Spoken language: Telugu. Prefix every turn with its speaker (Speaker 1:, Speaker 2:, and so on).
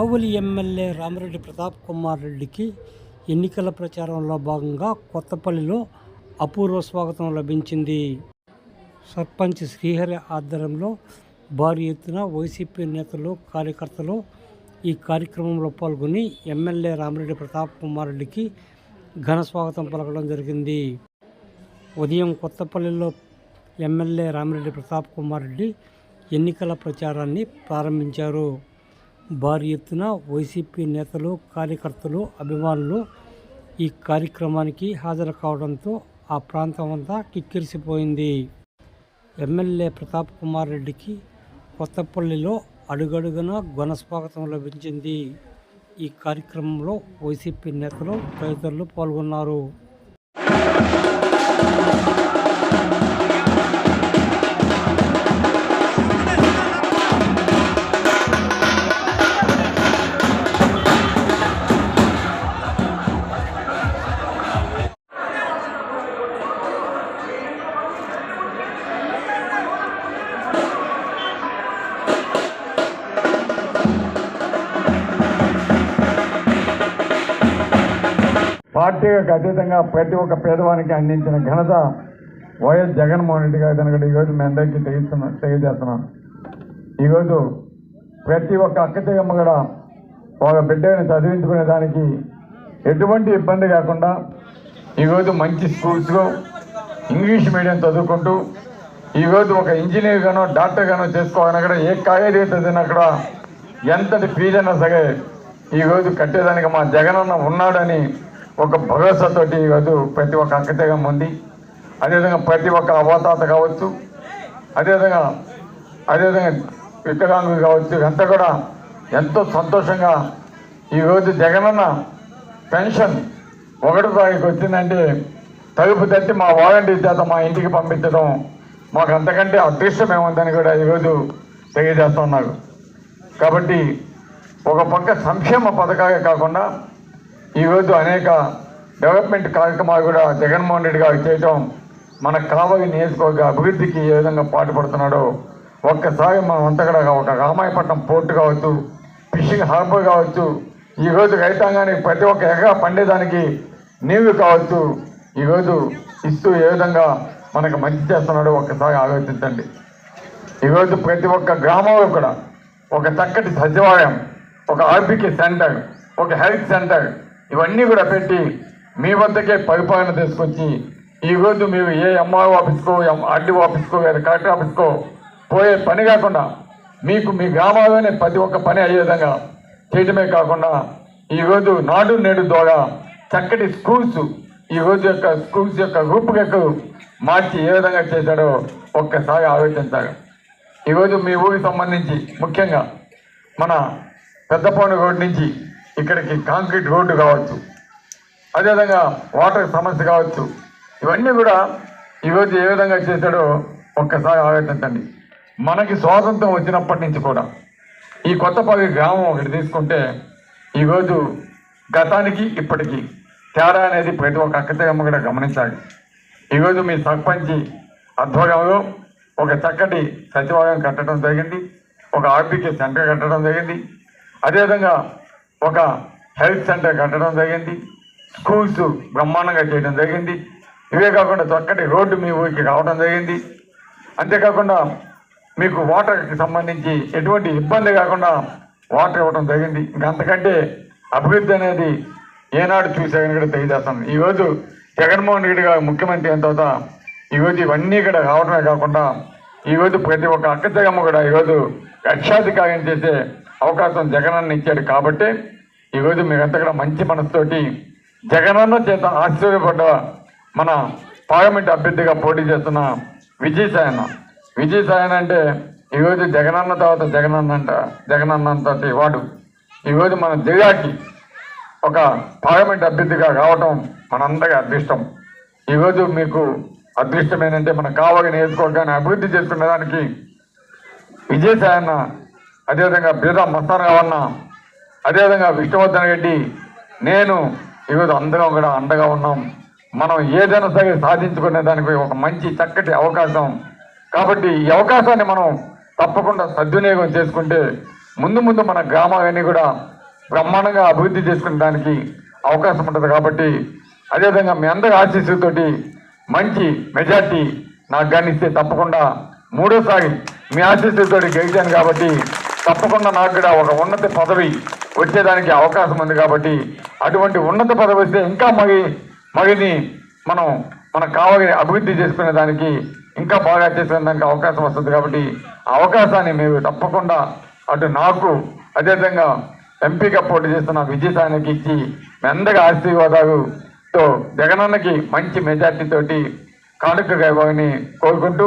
Speaker 1: కావులి ఎమ్మెల్యే రామిరెడ్డి ప్రతాప్ కుమార్ రెడ్డికి ఎన్నికల ప్రచారంలో భాగంగా కొత్తపల్లిలో అపూర్వ స్వాగతం లభించింది. సర్పంచ్ శ్రీహరి ఆధ్వర్యంలో భారీ ఎత్తున వైసీపీ నేతలు కార్యకర్తలు ఈ కార్యక్రమంలో పాల్గొని ఎమ్మెల్యే రామిరెడ్డి ప్రతాప్ కుమార్ రెడ్డికి ఘన స్వాగతం పలకడం జరిగింది. ఉదయం కొత్తపల్లిలో ఎమ్మెల్యే రామిరెడ్డి ప్రతాప్ కుమార్ రెడ్డి ఎన్నికల ప్రచారాన్ని ప్రారంభించారు. భారీ ఎత్తున వైసీపీ నేతలు కార్యకర్తలు అభిమానులు ఈ కార్యక్రమానికి హాజరు కావడంతో ఆ ప్రాంతం అంతా కిక్కిరిసిపోయింది. ఎమ్మెల్యే ప్రతాప్ కుమార్ రెడ్డికి కొత్తపల్లిలో అడుగడుగున ఘన స్వాగతం లభించింది. ఈ కార్యక్రమంలో వైసీపీ నేతలు తదితరులు పాల్గొన్నారు.
Speaker 2: పార్టీలకు అతీతంగా ప్రతి ఒక్క పేదవానికి అందించిన ఘనత వైఎస్ జగన్మోహన్ రెడ్డి గారు కనుక ఈరోజు మీ అందరికీ తెలియస్తున్నా తెలియజేస్తున్నాను ఈరోజు ప్రతి ఒక్క అక్కతయ్యమ్మ కూడా ఒక బిడ్డని చదివించుకునే దానికి ఎటువంటి ఇబ్బంది కాకుండా ఈరోజు మంచి స్కూల్స్లో ఇంగ్లీష్ మీడియం చదువుకుంటూ ఈరోజు ఒక ఇంజనీర్ గానో డాక్టర్ గానో చేసుకోవాలన్నా కూడా ఏ కాలేజీ చదివినా కూడా ఎంతటి ఫీజైనా సరే ఈరోజు కట్టేదానికి మా జగనన్న ఉన్నాడని ఒక భరోసాతోటి ఈరోజు ప్రతి ఒక్క అంకితగం ఉంది. అదేవిధంగా ప్రతి ఒక్క అవతాత కావచ్చు అదేవిధంగా అదేవిధంగా వికలాంగులు కావచ్చు అంతా కూడా ఎంతో సంతోషంగా ఈరోజు జగనన్న పెన్షన్ ఒకటో తారీఖు వచ్చిందంటే తలుపు తట్టి మా వాలంటీర్ చేత మా ఇంటికి పంపించడం మాకు అంతకంటే అదృష్టం ఏముందని కూడా ఈరోజు తెలియజేస్తున్నారు కాబట్టి ఒక పక్క సంక్షేమ పథకాలే కాకుండా ఈరోజు అనేక డెవలప్మెంట్ కార్యక్రమాలు కూడా జగన్మోహన్ రెడ్డి గారు చేయటం మన కావలి నియోజకవర్గ అభివృద్ధికి ఏ విధంగా పాటుపడుతున్నాడో ఒక్కసారి మనం అంతా కూడా ఒక రామాయపట్నం పోర్టు కావచ్చు ఫిషింగ్ హార్బర్ కావచ్చు ఈరోజు రైతాంగానికి ప్రతి ఒక్క ఎకరా పండేదానికి నీళ్ళు కావచ్చు ఈరోజు ఇస్తూ ఏ విధంగా మనకు మంచి చేస్తున్నాడో ఒక్కసారి ఆలోచించండి. ఈరోజు ప్రతి ఒక్క గ్రామంలో కూడా ఒక చక్కటి సచివాలయం ఒక ఆర్బికి సెంటర్ ఒక హెల్త్ సెంటర్ ఇవన్నీ కూడా పెట్టి మీ వద్దకే పరిపాలన తీసుకొచ్చి ఈరోజు మీరు ఏ ఎంఆర్ఓ ఆఫీస్కో ఆర్డీ ఆఫీస్కో లేదా కలెక్టర్ ఆఫీస్కో పోయే పని కాకుండా మీకు మీ గ్రామాల్లోనే ప్రతి ఒక్క పని అయ్యే విధంగా చేయటమే కాకుండా ఈరోజు నాడు నేడు ద్వారా చక్కటి స్కూల్స్ ఈ రోజు యొక్క స్కూల్స్ యొక్క రూపురేఖలు మార్చి ఏ విధంగా చేశాడో ఒక్కసారి ఆలోచించాలి. ఈరోజు మీ ఊరికి సంబంధించి ముఖ్యంగా మన పెద్దపోని రోడ్ నుంచి ఇక్కడికి కాంక్రీట్ రోడ్డు కావచ్చు అదేవిధంగా వాటర్ సమస్య కావచ్చు ఇవన్నీ కూడా ఈరోజు ఏ విధంగా చేశాడో ఒక్కసారి ఆలోచించండి. మనకి స్వాతంత్రం వచ్చినప్పటి నుంచి కూడా ఈ కొత్తపల్లి గ్రామం ఒకటి తీసుకుంటే ఈరోజు గతానికి ఇప్పటికీ తేడా అనేది ప్రతి ఒక్క అక్కతమ్మ కూడా గమనించాలి. ఈరోజు మీ సర్పంచి ఆధ్వర్యంలో ఒక చక్కటి సచివాలయం కట్టడం జరిగింది ఒక ఆర్బీకే సెంటర్ కట్టడం జరిగింది. అదేవిధంగా ఒక హెల్త్ సెంటర్ కట్టడం జరిగింది. స్కూల్స్ బ్రహ్మాండంగా చేయడం జరిగింది. ఇవే కాకుండా చక్కటి రోడ్డు మీ ఊరికి రావడం జరిగింది. అంతేకాకుండా మీకు వాటర్కి సంబంధించి ఎటువంటి ఇబ్బంది కాకుండా వాటర్ ఇవ్వడం జరిగింది. ఇంకంతకంటే అభివృద్ధి అనేది ఏనాడు చూసాయని కూడా తెలియజేస్తాను. ఈరోజు జగన్మోహన్ రెడ్డి గారు ముఖ్యమంత్రి అయిన తర్వాత ఈరోజు ఇవన్నీ కూడా రావడమే కాకుండా ఈరోజు ప్రతి ఒక్క అక్కచగమ్మ కూడా ఈరోజు రక్షాధికారం చేసే అవకాశం జగనన్న ఇచ్చాడు. కాబట్టి ఈరోజు మీరంతా కూడా మంచి మనసుతోటి జగనన్న చేత ఆశ్చర్యపడ్డ మన పార్లమెంట్ అభ్యర్థిగా పోటీ చేస్తున్న విజయసాయన విజయసాయన అంటే ఈరోజు జగనన్న తర్వాత జగనన్న అంట జగనన్న వాడు. ఈరోజు మన జిల్లాకి ఒక పార్లమెంట్ అభ్యర్థిగా రావటం మనందరి అదృష్టం. ఈరోజు మీకు అదృష్టం ఏంటంటే మన కావాలి నేర్చుకోవడానికి అభివృద్ధి చేసుకునే దానికి విజయసాయన్న అదేవిధంగా బీదా మస్తాన్ రావన్న అదేవిధంగా విష్ణువర్ధన్ రెడ్డి నేను ఈరోజు అందరం కూడా అండగా ఉన్నాం. మనం ఏదైనా సరే సాధించుకునే దానికి ఒక మంచి చక్కటి అవకాశం. కాబట్టి ఈ అవకాశాన్ని మనం తప్పకుండా సద్వినియోగం చేసుకుంటే ముందు ముందు మన గ్రామాలన్నీ కూడా బ్రహ్మాండంగా అభివృద్ధి చేసుకునే దానికి అవకాశం ఉంటుంది. కాబట్టి అదేవిధంగా మీ అందరి ఆశీస్సుతోటి మంచి మెజార్టీ నాకు కానీ తప్పకుండా మూడోసారి మీ ఆశీస్సులతోటి గెలిచాను కాబట్టి తప్పకుండా నాకు కూడా ఒక ఉన్నత పదవి వచ్చేదానికి అవకాశం ఉంది కాబట్టి అటువంటి ఉన్నత పదవి వస్తే ఇంకా మగి మగిని మనం మనకు కావాలి అభివృద్ధి చేసుకునే దానికి ఇంకా బాగా చేసుకునే దానికి అవకాశం వస్తుంది కాబట్టి ఆ అవకాశాన్ని మేము తప్పకుండా అటు నాకు అదేవిధంగా ఎంపీగా పోటీ చేస్తున్న విజయసాయికి ఇచ్చి మెందగా ఆశీర్వాదాలుతో జగనన్నకి మంచి మెజార్టీతోటి కానుకగా ఇవ్వాలని కోరుకుంటూ